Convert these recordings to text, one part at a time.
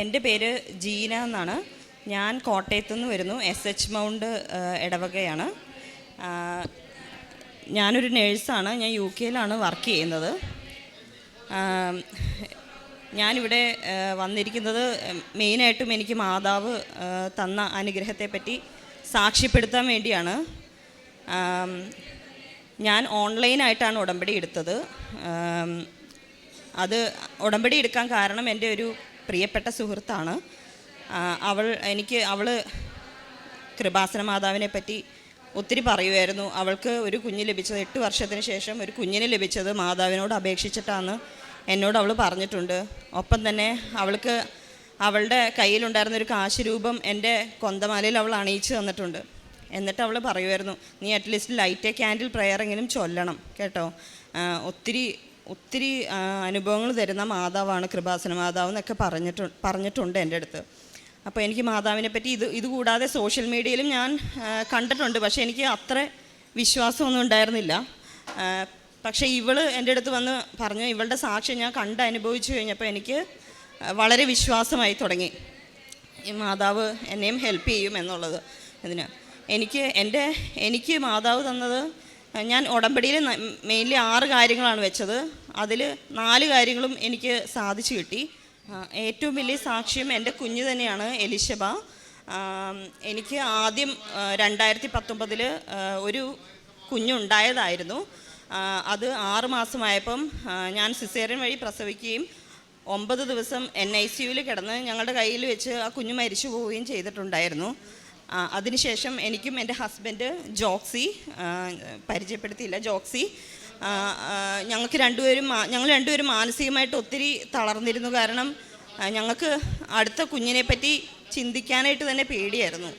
എന്റെ പേര് ജീന എന്നാണ്. ഞാൻ കോട്ടയത്ത് നിന്ന് വരുന്നു എസ് എച്ച് മൗണ്ട് ഇടവകയാണ് ഞാനൊരു നേഴ്സാണ്. ഞാൻ യു കെയിലാണ് വർക്ക് ചെയ്യുന്നത്. ഞാനിവിടെ വന്നിരിക്കുന്നത് മെയിനായിട്ടും എനിക്ക് മാതാവ് തന്ന അനുഗ്രഹത്തെപ്പറ്റി സാക്ഷ്യപ്പെടുത്താൻ വേണ്ടിയാണ്. ഞാൻ ഓൺലൈനായിട്ടാണ് ഉടമ്പടി എടുത്തത്. അത് ഉടമ്പടി എടുക്കാൻ കാരണം എന്റെ ഒരു പ്രിയപ്പെട്ട സുഹൃത്താണ്. അവൾ എനിക്ക് അവൾ കൃപാസന മാതാവിനെ പറ്റി ഒത്തിരി പറയുമായിരുന്നു അവൾക്ക് ഒരു കുഞ്ഞ് ലഭിച്ചത് എട്ട് വർഷത്തിന് ശേഷം ഒരു കുഞ്ഞിന് ലഭിച്ചത് മാതാവിനോട് അപേക്ഷിച്ചിട്ടാണ് എന്നോട് അവൾ പറഞ്ഞിട്ടുണ്ട്. ഒപ്പം തന്നെ അവൾക്ക് അവളുടെ കയ്യിലുണ്ടായിരുന്ന ഒരു കാശ് രൂപം എന്റെ കൊന്തമാലയിൽ അവൾ അണിയിച്ച് തന്നിട്ടുണ്ട്. എന്നിട്ട് അവൾ പറയുമായിരുന്നു നീ അറ്റ്ലീസ്റ്റ് ലൈറ്റ് ക്യാൻഡിൽ പ്രയറെങ്കിലും ചൊല്ലണം. കേട്ടോ. ഒത്തിരി ഒത്തിരി അനുഭവങ്ങൾ തരുന്ന മാതാവാണ് കൃപാസന മാതാവ് എന്നൊക്കെ പറഞ്ഞിട്ടു പറഞ്ഞിട്ടുണ്ട് എന്റെ അടുത്ത്. അപ്പോൾ എനിക്ക് മാതാവിനെ പറ്റി ഇത് ഇതുകൂടാതെ സോഷ്യൽ മീഡിയയിലും ഞാൻ കണ്ടിട്ടുണ്ട്. പക്ഷേ എനിക്ക് അത്ര വിശ്വാസമൊന്നും ഉണ്ടായിരുന്നില്ല. പക്ഷേ ഇവൾ എന്റെ അടുത്ത് വന്ന് പറഞ്ഞു ഇവളുടെ സാക്ഷ്യം ഞാൻ കണ്ട് അനുഭവിച്ചു കഴിഞ്ഞപ്പോൾ എനിക്ക് വളരെ വിശ്വാസമായി തുടങ്ങി. ഈ മാതാവ് എന്നെയും ഹെൽപ്പ് ചെയ്യും എന്നുള്ളത്. ഇതിന്. എനിക്ക് എന്റെ എനിക്ക് മാതാവ് തന്നത് ഞാൻ ഉടമ്പടിയിൽ മെയിൻലി ആറ് കാര്യങ്ങളാണ് വെച്ചത്. അതിൽ നാല് കാര്യങ്ങളും എനിക്ക് സാധിച്ചു കിട്ടി. ഏറ്റവും വലിയ സാക്ഷ്യം എന്റെ കുഞ്ഞ് തന്നെയാണ് എലിശബ. എനിക്ക് ആദ്യം രണ്ടായിരത്തി പത്തൊമ്പതിൽ ഒരു കുഞ്ഞുണ്ടായതായിരുന്നു. അത് ആറ് മാസമായപ്പം ഞാൻ സിസേറിയൻ വഴി പ്രസവിക്കുകയും ഒമ്പത് ദിവസം എൻ ഐ സിയുവിൽ കിടന്ന് ഞങ്ങളുടെ കയ്യിൽ വെച്ച് ആ കുഞ്ഞ് മരിച്ചു പോവുകയും ചെയ്തിട്ടുണ്ടായിരുന്നു. അതിനുശേഷം എനിക്കും എന്റെ ഹസ്ബൻഡ് ജോക്സി പരിചയപ്പെടുത്തിയില്ല ജോക്സി. ഞങ്ങൾക്ക് രണ്ടുപേരും ഞങ്ങൾ രണ്ടുപേരും മാനസികമായിട്ട് ഒത്തിരി തളർന്നിരുന്നു കാരണം ഞങ്ങൾക്ക് അടുത്ത കുഞ്ഞിനെ പറ്റി ചിന്തിക്കാനായിട്ട് തന്നെ പേടിയായിരുന്നു.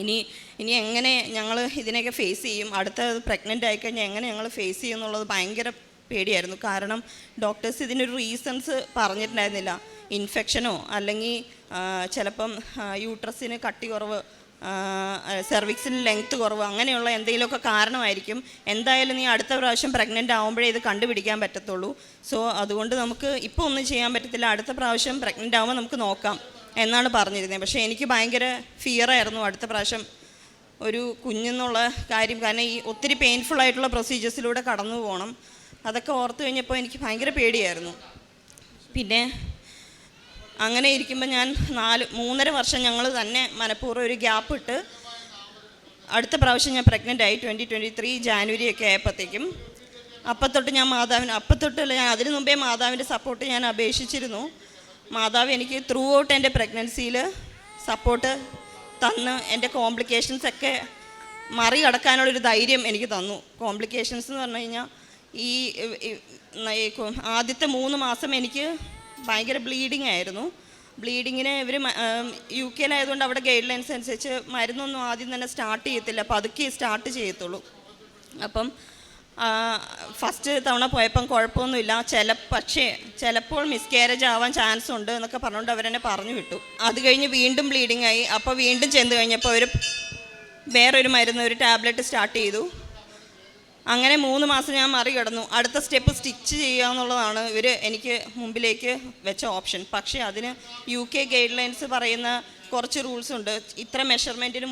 ഇനി ഇനി എങ്ങനെ ഞങ്ങൾ ഇതിനെയൊക്കെ ഫേസ് ചെയ്യും? അടുത്ത പ്രഗ്നന്റ് ആയിക്കഴിഞ്ഞാൽ എങ്ങനെ ഞങ്ങൾ ഫേസ് ചെയ്യും എന്നുള്ളത് ഭയങ്കര പേടിയായിരുന്നു. കാരണം ഡോക്ടേഴ്സ് ഇതിനൊരു റീസൺസ് പറഞ്ഞിട്ടുണ്ടായിരുന്നില്ല. ഇൻഫെക്ഷനോ അല്ലെങ്കിൽ ചിലപ്പം യൂട്രസിന് കട്ടി കുറവ് സെർവിക്സിന് ലെങ്ത് കുറവ് അങ്ങനെയുള്ള എന്തെങ്കിലുമൊക്കെ കാരണമായിരിക്കും. എന്തായാലും നീ അടുത്ത പ്രാവശ്യം പ്രഗ്നന്റ് ആകുമ്പോഴേ ഇത് കണ്ടുപിടിക്കാൻ പറ്റത്തുള്ളൂ. സോ അതുകൊണ്ട് നമുക്ക് ഇപ്പോൾ ഒന്നും ചെയ്യാൻ പറ്റത്തില്ല. അടുത്ത പ്രാവശ്യം പ്രഗ്നന്റ് ആകുമ്പോൾ നമുക്ക് നോക്കാം എന്നാണ് പറഞ്ഞിരുന്നത്. പക്ഷേ എനിക്ക് ഭയങ്കര ഫിയറായിരുന്നു അടുത്ത പ്രാവശ്യം ഒരു കുഞ്ഞെന്നുള്ള കാര്യം. കാരണം ഈ ഒത്തിരി പെയിൻഫുൾ ആയിട്ടുള്ള പ്രൊസീജിയേഴ്സിലൂടെ കടന്നു പോകണം അതൊക്കെ ഓർത്ത് കഴിഞ്ഞപ്പോൾ എനിക്ക് ഭയങ്കര പേടിയായിരുന്നു. പിന്നെ അങ്ങനെ ഇരിക്കുമ്പോൾ ഞാൻ നാല് മൂന്നര വർഷം ഞങ്ങൾ തന്നെ മനഃപൂർവം ഒരു ഗ്യാപ്പ് ഇട്ട് അടുത്ത പ്രാവശ്യം ഞാൻ പ്രഗ്നന്റ് ആയി ട്വന്റി ട്വന്റി ത്രീ ജാനുവരി ഒക്കെ ആയപ്പോഴത്തേക്കും അപ്പത്തൊട്ട് ഞാൻ മാതാവിന് അപ്പത്തൊട്ടല്ല ഞാൻ അതിനു മുമ്പേ മാതാവിന്റെ സപ്പോർട്ട് ഞാൻ അപേക്ഷിച്ചിരുന്നു. മാതാവ് എനിക്ക് ത്രൂ ഔട്ട് എന്റെ പ്രഗ്നൻസിയിൽ സപ്പോർട്ട് തന്ന് എന്റെ കോംപ്ലിക്കേഷൻസ് ഒക്കെ മറികടക്കാനുള്ളൊരു ധൈര്യം എനിക്ക് തന്നു. കോംപ്ലിക്കേഷൻസ് എന്ന് പറഞ്ഞു കഴിഞ്ഞാൽ ഈ ആദ്യത്തെ മൂന്ന് മാസം എനിക്ക് ഭയങ്കര ബ്ലീഡിങ് ആയിരുന്നു. ബ്ലീഡിങ്ങിന് ഇവർ യു കെയിലായതുകൊണ്ട് അവിടെ ഗൈഡ് ലൈൻസ് അനുസരിച്ച് മരുന്നൊന്നും ആദ്യം തന്നെ സ്റ്റാർട്ട് ചെയ്യത്തില്ല. പതുക്കെ സ്റ്റാർട്ട് ചെയ്യത്തുള്ളൂ. അപ്പം ഫസ്റ്റ് തവണ പോയപ്പം കുഴപ്പമൊന്നുമില്ല. ചില പക്ഷേ ചിലപ്പോൾ മിസ്കാരേജ് ആവാൻ ചാൻസ് ഉണ്ട് എന്നൊക്കെ പറഞ്ഞുകൊണ്ട് അവരെന്നെ പറഞ്ഞു വിട്ടു. അത് കഴിഞ്ഞ് വീണ്ടും ബ്ലീഡിങ് ആയി. അപ്പോൾ വീണ്ടും ചെന്ന് കഴിഞ്ഞപ്പോൾ അവർ വേറൊരു മരുന്ന് ഒരു ടാബ്ലറ്റ് സ്റ്റാർട്ട് ചെയ്തു. അങ്ങനെ മൂന്ന് മാസം ഞാൻ മറികടന്നു. അടുത്ത സ്റ്റെപ്പ് സ്റ്റിച്ച് ചെയ്യുക എന്നുള്ളതാണ് ഇവർ എനിക്ക് മുമ്പിലേക്ക് വെച്ച ഓപ്ഷൻ. പക്ഷേ അതിന് യു കെ ഗൈഡ് ലൈൻസ് പറയുന്ന കുറച്ച് റൂൾസ് ഉണ്ട്. ഇത്ര മെഷർമെന്റിന്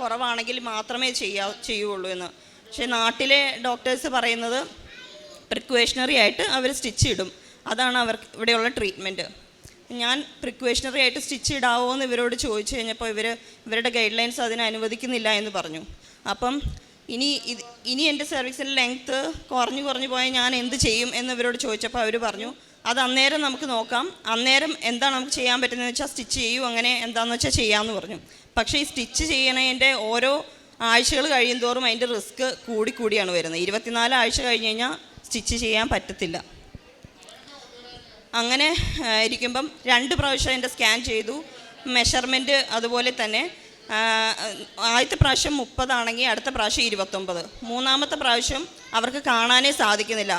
കുറവാണെങ്കിൽ മാത്രമേ ചെയ്യാ ചെയ്യുള്ളൂ എന്ന്. പക്ഷേ നാട്ടിലെ ഡോക്ടേഴ്സ് പറയുന്നത് പ്രിക്വേഷണറി ആയിട്ട് അവർ സ്റ്റിച്ച് ഇടും. അതാണ് അവർക്ക് ഇവിടെയുള്ള ട്രീറ്റ്മെന്റ് ഞാൻ പ്രിക്വേഷണറി ആയിട്ട് സ്റ്റിച്ച് ഇടാവോ എന്ന് ഇവരോട് ചോദിച്ചു കഴിഞ്ഞപ്പോൾ ഇവർ ഇവരുടെ ഗൈഡ് ലൈൻസ് അതിന് അനുവദിക്കുന്നില്ല എന്ന് പറഞ്ഞു. അപ്പം ഇനി ഇത് ഇനി എന്റെ സർവീസിന്റെ ലെങ്ത്ത് കുറഞ്ഞു കുറഞ്ഞു പോയാൽ ഞാൻ എന്ത് ചെയ്യും എന്നിവരോട് ചോദിച്ചപ്പോൾ അവർ പറഞ്ഞു അത് അന്നേരം നമുക്ക് നോക്കാം. അന്നേരം എന്താണ് നമുക്ക് ചെയ്യാൻ പറ്റുന്നതെന്ന് വെച്ചാൽ സ്റ്റിച്ച് ചെയ്യൂ. അങ്ങനെ എന്താണെന്ന് വെച്ചാൽ ചെയ്യാമെന്ന് പറഞ്ഞു. പക്ഷേ ഈ സ്റ്റിച്ച് ചെയ്യണതിന്റെ ഓരോ ആഴ്ചകൾ കഴിയും തോറും അതിന്റെ റിസ്ക് കൂടിക്കൂടിയാണ് വരുന്നത്. ഇരുപത്തിനാല് ആഴ്ച കഴിഞ്ഞ് കഴിഞ്ഞാൽ സ്റ്റിച്ച് ചെയ്യാൻ പറ്റത്തില്ല. അങ്ങനെ ഇരിക്കുമ്പം രണ്ട് പ്രാവശ്യം എന്റെ സ്കാൻ ചെയ്തു. മെഷർമെന്റ് അതുപോലെ തന്നെ ആദ്യത്തെ പ്രാവശ്യം മുപ്പതാണെങ്കിൽ അടുത്ത പ്രാവശ്യം ഇരുപത്തൊമ്പത്. മൂന്നാമത്തെ പ്രാവശ്യം അവർക്ക് കാണാനേ സാധിക്കുന്നില്ല.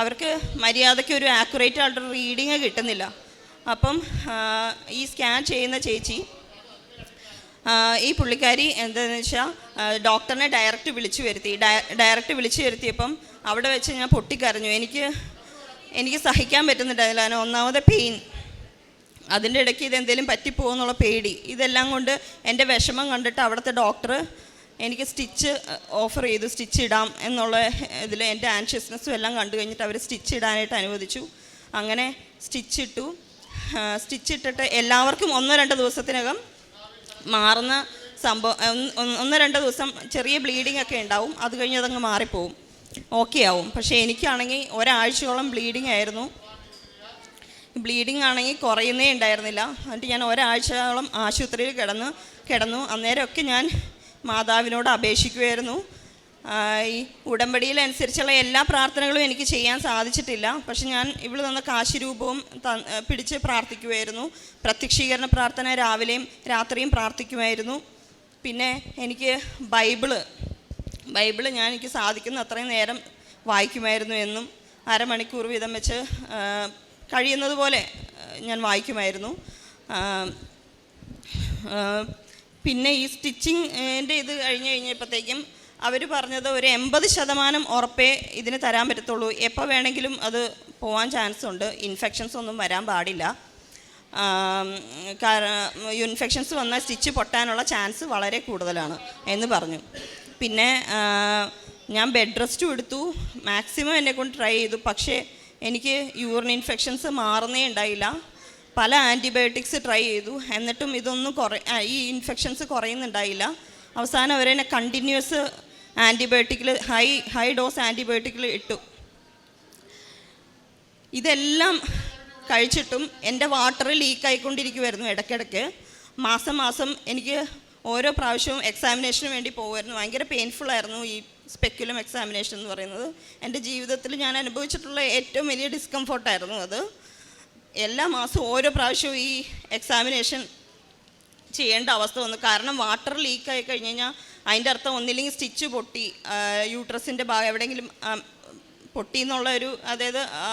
അവർക്ക് മര്യാദയ്ക്ക് ഒരു ആക്യുറേറ്റ് ആയിട്ട് റീഡിങ് കിട്ടുന്നില്ല. അപ്പം ഈ സ്കാൻ ചെയ്യുന്ന ചേച്ചി ഈ പുള്ളിക്കാരി എന്താണെന്ന് വെച്ചാൽ ഡോക്ടറിനെ ഡയറക്റ്റ് വിളിച്ചു വരുത്തി. ഡയറക്റ്റ് വിളിച്ചു വരുത്തിയപ്പം അവിടെ വെച്ച് ഞാൻ പൊട്ടിക്കരഞ്ഞു. എനിക്ക് എനിക്ക് സഹിക്കാൻ പറ്റുന്നുണ്ടായിരുന്നില്ല ഒന്നാമത് പെയിൻ അതിന്റെ ഇടയ്ക്ക് ഇതെന്തെങ്കിലും പറ്റിപ്പോകുന്നുള്ള പേടി. ഇതെല്ലാം കൊണ്ട് എന്റെ വിഷമം കണ്ടിട്ട് അവിടുത്തെ ഡോക്ടർ എനിക്ക് സ്റ്റിച്ച് ഓഫർ ചെയ്തു. സ്റ്റിച്ച് ഇടാം എന്നുള്ള ഇതിൽ എന്റെ ആൻഷ്യസ്നെസ്സും എല്ലാം കണ്ടു കഴിഞ്ഞിട്ട് അവർ സ്റ്റിച്ച് ഇടാനായിട്ട് അനുവദിച്ചു. അങ്ങനെ സ്റ്റിച്ച് ഇട്ടു. സ്റ്റിച്ച് ഇട്ടിട്ട് എല്ലാവർക്കും ഒന്നോ രണ്ടോ ദിവസത്തിനകം മാറുന്ന സംഭവം ഒന്നോ ഒന്ന് ദിവസം ചെറിയ ബ്ലീഡിംഗ് ഒക്കെ ഉണ്ടാവും. അത് കഴിഞ്ഞ് അതങ്ങ് മാറിപ്പോവും. ഓക്കെ ആവും. പക്ഷേ എനിക്കാണെങ്കിൽ ഒരാഴ്ചയോളം ബ്ലീഡിംഗ് ആയിരുന്നു. ബ്ലീഡിംഗ് ആണെങ്കിൽ കുറയുന്നേ ഉണ്ടായിരുന്നില്ല. എന്നിട്ട് ഞാൻ ഒരാഴ്ചയോളം ആശുപത്രിയിൽ കിടന്ന് കിടന്നു. അന്നേരമൊക്കെ ഞാൻ മാതാവിനോട് അപേക്ഷിക്കുമായിരുന്നു ഈ ഉടമ്പടിയിലനുസരിച്ചുള്ള എല്ലാ പ്രാർത്ഥനകളും എനിക്ക് ചെയ്യാൻ സാധിച്ചിട്ടില്ല. പക്ഷെ ഞാൻ ഇവിടെ നിന്ന് കാശിരൂപവും പിടിച്ച് പ്രാർത്ഥിക്കുമായിരുന്നു പ്രത്യക്ഷീകരണ പ്രാർത്ഥന രാവിലെയും രാത്രിയും പ്രാർത്ഥിക്കുമായിരുന്നു. പിന്നെ എനിക്ക് ബൈബിൾ ബൈബിൾ ഞാൻ എനിക്ക് സാധിക്കുന്ന അത്രയും നേരം വായിക്കുമായിരുന്നു എന്നും അരമണിക്കൂർ വീതം വെച്ച് കഴിയുന്നത് പോലെ ഞാൻ വായിക്കുമായിരുന്നു. പിന്നെ ഈ സ്റ്റിച്ചിങ്ങിന്റെ ഇത് കഴിഞ്ഞ് കഴിഞ്ഞപ്പോഴത്തേക്കും അവർ പറഞ്ഞത് ഒരു എൺപത് ശതമാനം ഉറപ്പേ ഇതിന് തരാൻ പറ്റത്തുള്ളൂ. എപ്പോൾ വേണമെങ്കിലും അത് പോകാൻ ചാൻസ് ഉണ്ട്. ഇൻഫെക്ഷൻസ് ഒന്നും വരാൻ പാടില്ല. ഇൻഫെക്ഷൻസ് വന്നാൽ സ്റ്റിച്ച് പൊട്ടാനുള്ള ചാൻസ് വളരെ കൂടുതലാണ് എന്ന് പറഞ്ഞു. പിന്നെ ഞാൻ ബെഡ് റെസ്റ്റും എടുത്തു. മാക്സിമം എന്നെ കൊണ്ട് ട്രൈ ചെയ്തു. പക്ഷേ എനിക്ക് യൂറിൻ ഇൻഫെക്ഷൻസ് മാറുന്നേ ഉണ്ടായില്ല. പല ആന്റിബയോട്ടിക്സ് ട്രൈ ചെയ്തു. എന്നിട്ടും ഇതൊന്നും കുറ ഈ ഇൻഫെക്ഷൻസ് കുറയുന്നുണ്ടായില്ല. അവസാനം അവരെന്നെ കണ്ടിന്യൂസ് ആന്റിബയോട്ടിക്കിൽ ഹൈ ഹൈ ഡോസ് ആന്റിബയോട്ടിക്കിൽ ഇട്ടു. ഇതെല്ലാം കഴിച്ചിട്ടും എന്റെ വാട്ടർ ലീക്ക് ആയിക്കൊണ്ടിരിക്കുമായിരുന്നു ഇടയ്ക്കിടയ്ക്ക്. മാസം മാസം എനിക്ക് ഓരോ പ്രാവശ്യവും എക്സാമിനേഷന് വേണ്ടി പോകുമായിരുന്നു ഭയങ്കര പെയിൻഫുൾ ആയിരുന്നു ഈ സ്പെക്കുലം എക്സാമിനേഷൻ എന്ന് പറയുന്നത്. എന്റെ ജീവിതത്തിൽ ഞാൻ അനുഭവിച്ചിട്ടുള്ള ഏറ്റവും വലിയ ഡിസ്കംഫോർട്ടായിരുന്നു അത്. എല്ലാ മാസവും ഓരോ പ്രാവശ്യവും ഈ എക്സാമിനേഷൻ ചെയ്യേണ്ട അവസ്ഥ വന്നു. കാരണം വാട്ടർ ലീക്ക് ആയി കഴിഞ്ഞ് കഴിഞ്ഞാൽ അതിന്റെ അർത്ഥം ഒന്നില്ലെങ്കിൽ സ്റ്റിച്ച് പൊട്ടി യൂട്രസിന്റെ ഭാഗം എവിടെയെങ്കിലും പൊട്ടി എന്നുള്ള ഒരു അതായത് ആ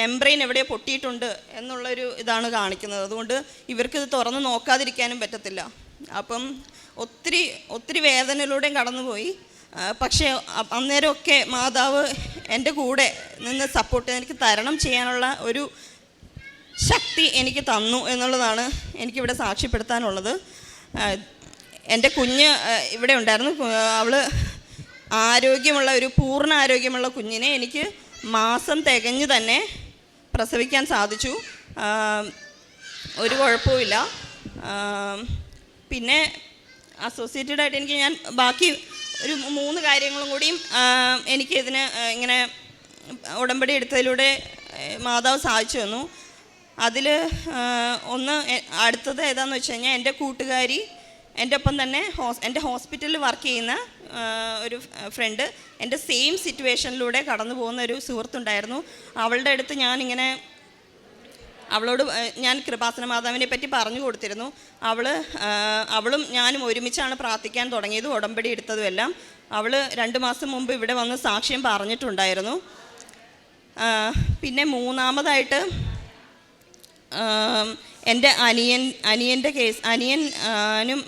മെംബ്രെയിൻ എവിടെയോ പൊട്ടിയിട്ടുണ്ട് എന്നുള്ളൊരു ഇതാണ് കാണിക്കുന്നത്. അതുകൊണ്ട് ഇവർക്ക് ഇത് തുറന്ന് നോക്കാതിരിക്കാനും പറ്റത്തില്ല. അപ്പം ഒത്തിരി ഒത്തിരി വേദനയിലൂടെയും കടന്നുപോയി. പക്ഷേ അന്നേരമൊക്കെ മാതാവ് എന്റെ കൂടെ നിന്ന് സപ്പോർട്ട് എനിക്ക് തരണം ചെയ്യാനുള്ള ഒരു ശക്തി എനിക്ക് തന്നു എന്നുള്ളതാണ് എനിക്കിവിടെ സാക്ഷ്യപ്പെടുത്താനുള്ളത്. എന്റെ കുഞ്ഞ് ഇവിടെ ഉണ്ടായിരുന്നു. അവൾ ആരോഗ്യമുള്ള ഒരു പൂർണ ആരോഗ്യമുള്ള കുഞ്ഞിനെ എനിക്ക് മാസം തികഞ്ഞ് തന്നെ പ്രസവിക്കാൻ സാധിച്ചു. ഒരു കുഴപ്പവുമില്ല. ആ, പിന്നെ അസോസിയേറ്റഡ് ആയിട്ട് എനിക്ക് ഞാൻ ബാക്കി ഒരു മൂന്ന് കാര്യങ്ങളും കൂടിയും എനിക്ക് ഇതിന് ഇങ്ങനെ ഉടമ്പടി എടുത്തതിലൂടെ മാതാവ് സാധിച്ചു തന്നു. അതിൽ ഒന്ന് അടുത്തത് ഏതാണെന്ന് വെച്ച് കഴിഞ്ഞാൽ എന്റെ കൂട്ടുകാരി എന്റെ ഒപ്പം തന്നെ ഹോസ് എന്റെ ഹോസ്പിറ്റലിൽ വർക്ക് ചെയ്യുന്ന ഒരു ഫ്രണ്ട് എന്റെ സെയിം സിറ്റുവേഷനിലൂടെ കടന്നു പോകുന്ന ഒരു സുഹൃത്തുണ്ടായിരുന്നു. അവളുടെ അടുത്ത് ഞാനിങ്ങനെ അവളോട് ഞാൻ കൃപാസന മാതാവിനെ പറ്റി പറഞ്ഞു കൊടുത്തിരുന്നു. അവൾ അവളും ഞാനും ഒരുമിച്ചാണ് പ്രാർത്ഥിക്കാൻ തുടങ്ങിയതും ഉടമ്പടി എടുത്തതും എല്ലാം. അവൾ രണ്ട് മാസം മുമ്പ് ഇവിടെ വന്ന് സാക്ഷ്യം പറഞ്ഞിട്ടുണ്ടായിരുന്നു. പിന്നെ മൂന്നാമതായിട്ട് എന്റെ അനിയൻ അനിയന്റെ കേസ് അനിയനും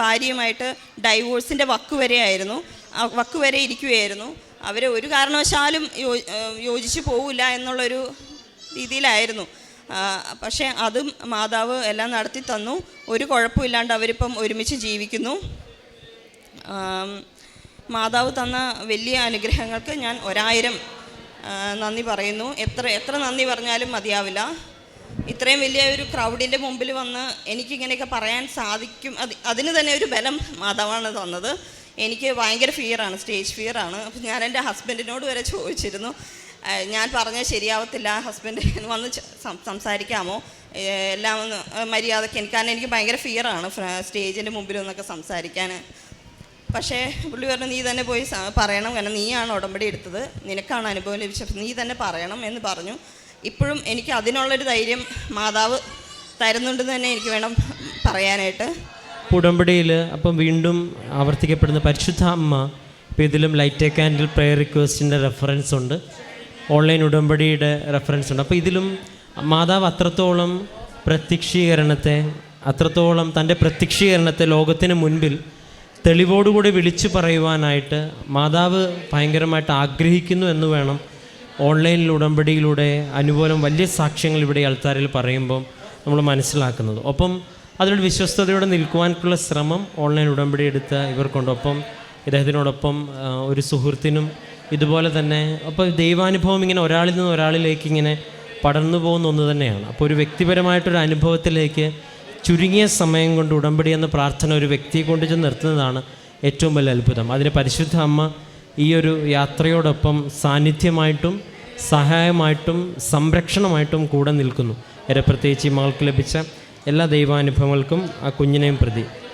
ഭാര്യയുമായിട്ട് ഡൈവോഴ്സിന്റെ വക്ക് വരെ ആയിരുന്നു. ആ വക്ക് വരെ ഇരിക്കുകയായിരുന്നു. അവർ ഒരു കാരണവശാലും യോജിച്ച് പോവില്ല എന്നുള്ളൊരു രീതിയിലായിരുന്നു. പക്ഷേ അതും മാതാവ് എല്ലാം നടത്തി തന്നു. ഒരു കുഴപ്പമില്ലാണ്ട് അവരിപ്പം ഒരുമിച്ച് ജീവിക്കുന്നു. മാതാവ് തന്ന വലിയ അനുഗ്രഹങ്ങൾക്ക് ഞാൻ ഒരായിരം നന്ദി പറയുന്നു. എത്ര എത്ര നന്ദി പറഞ്ഞാലും മതിയാവില്ല. ഇത്രയും വലിയ ഒരു ക്രൗഡിന്റെ മുമ്പിൽ വന്ന് എനിക്കിങ്ങനെയൊക്കെ പറയാൻ സാധിക്കും. അത് അതിന് തന്നെ ഒരു ബലം മാതാവാണ് തന്നത്. എനിക്ക് ഭയങ്കര ഫിയറാണ് സ്റ്റേജ് ഫിയറാണ് അപ്പം ഞാൻ എന്റെ ഹസ്ബൻഡിനോട് വരെ ചോദിച്ചിരുന്നു. ഞാൻ പറഞ്ഞാൽ ശരിയാവത്തില്ല. ഹസ്ബൻഡ് വന്ന് സംസാരിക്കാമോ? എല്ലാം ഒന്ന് മര്യാദയ്ക്ക് എനിക്ക് കാരണം എനിക്ക് ഭയങ്കര ഫിയറാണ് സ്റ്റേജിന്റെ മുമ്പിൽ ഒന്നൊക്കെ സംസാരിക്കാൻ. പക്ഷേ പുള്ളി പറഞ്ഞു നീ തന്നെ പോയി പറയണം. കാരണം നീയാണ് ഉടമ്പടി എടുത്തത്. നിനക്കാണ് അനുഭവം ലഭിച്ചത്. നീ തന്നെ പറയണം എന്ന് പറഞ്ഞു. ഇപ്പോഴും എനിക്ക് അതിനുള്ളൊരു ധൈര്യം മാതാവ് തരുന്നുണ്ടെന്ന് തന്നെ എനിക്ക് വേണം പറയാനായിട്ട്. ഉടമ്പടിയിൽ അപ്പം വീണ്ടും ആവർത്തിക്കപ്പെടുന്ന പരിശുദ്ധ അമ്മ. ഇപ്പം ഇതിലും ലൈറ്റ് എ കാൻഡിൽ പ്രെയർ റിക്വസ്റ്റിന്റെ റെഫറൻസ് ഉണ്ട്. ഓൺലൈൻ ഉടമ്പടിയുടെ റെഫറൻസ് ഉണ്ട്. അപ്പോൾ ഇതിലും മാതാവ് അത്രത്തോളം പ്രത്യക്ഷീകരണത്തെ അത്രത്തോളം തന്റെ പ്രത്യക്ഷീകരണത്തെ ലോകത്തിന് മുൻപിൽ തെളിവോടുകൂടി വിളിച്ചു പറയുവാനായിട്ട് മാതാവ് ഭയങ്കരമായിട്ട് ആഗ്രഹിക്കുന്നു എന്ന് വേണം ഓൺലൈനിൽ ഉടമ്പടിയിലൂടെ അനുകൂലം വലിയ സാക്ഷ്യങ്ങൾ ഇവിടെ ആൾക്കാരിൽ പറയുമ്പം നമ്മൾ മനസ്സിലാക്കുന്നത്. ഒപ്പം അതിലൊരു വിശ്വസ്തയോടെ നിൽക്കുവാനുള്ള ശ്രമം ഓൺലൈൻ ഉടമ്പടി എടുത്ത ഇവർക്കുണ്ട്. ഒപ്പം ഇദ്ദേഹത്തിനോടൊപ്പം ഒരു സുഹൃത്തിനും ഇതുപോലെ തന്നെ. അപ്പോൾ ദൈവാനുഭവം ഇങ്ങനെ ഒരാളിൽ നിന്ന് ഒരാളിലേക്ക് ഇങ്ങനെ പടർന്നു പോകുന്ന ഒന്ന് തന്നെയാണ്. അപ്പോൾ ഒരു വ്യക്തിപരമായിട്ടൊരു അനുഭവത്തിലേക്ക് ചുരുങ്ങിയ സമയം കൊണ്ട് ഉടമ്പടി എന്ന പ്രാർത്ഥന ഒരു വ്യക്തിയെ കൊണ്ട് ചെന്ന് നിർത്തുന്നതാണ് ഏറ്റവും വലിയ അത്ഭുതം. അതിന് പരിശുദ്ധ അമ്മ ഈ ഒരു യാത്രയോടൊപ്പം സാന്നിധ്യമായിട്ടും സഹായമായിട്ടും സംരക്ഷണമായിട്ടും കൂടെ നിൽക്കുന്നു. ഏറെ പ്രത്യേകിച്ച് ഈ മകൾക്ക് ലഭിച്ച എല്ലാ ദൈവാനുഭവങ്ങൾക്കും ആ കുഞ്ഞിനെയും പ്രതി